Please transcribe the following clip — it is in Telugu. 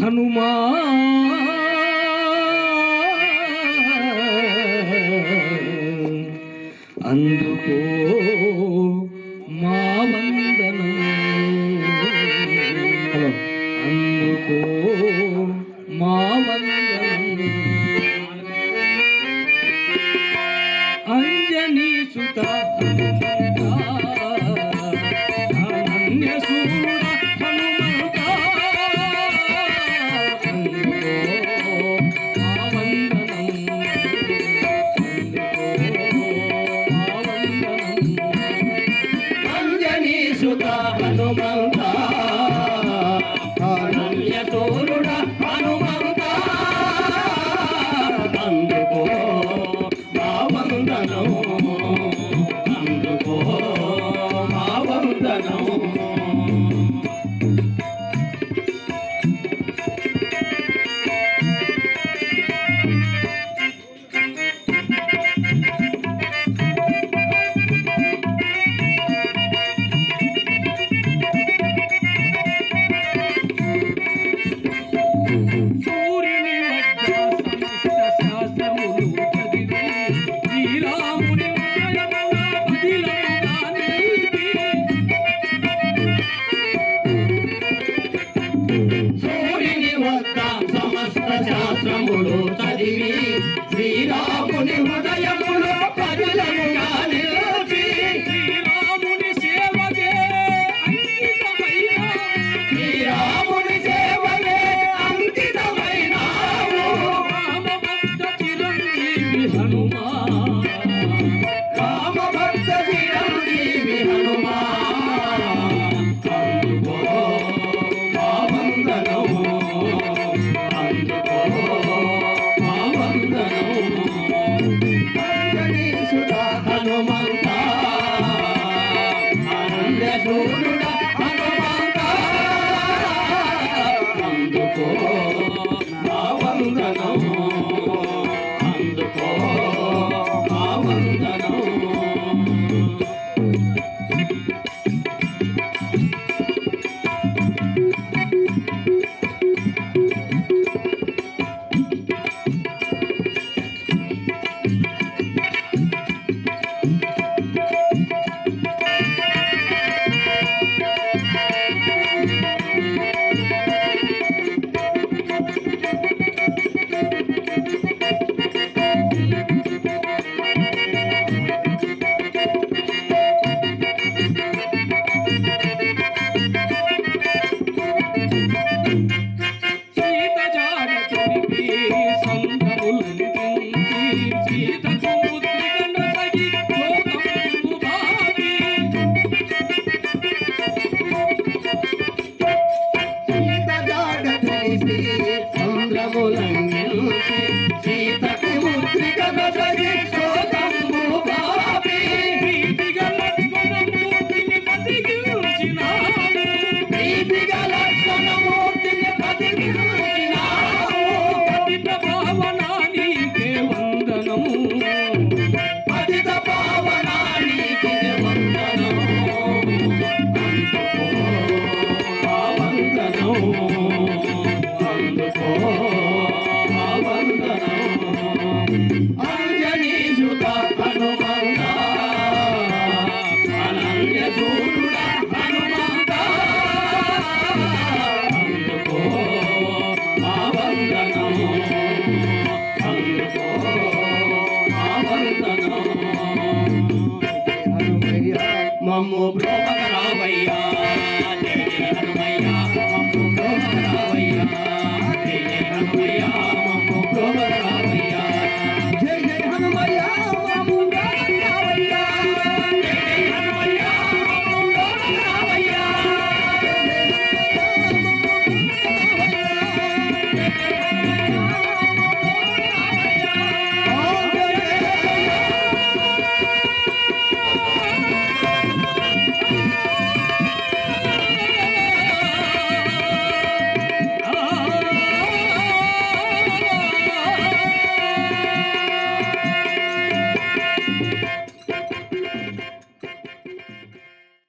హనుమా అందుకో మా వందనం. అందుకో మా వందనం. అంజనీ సుత హనుమంత అనన్య తోరుడ హనుమంత. అందుకో మా వందనం అందుకో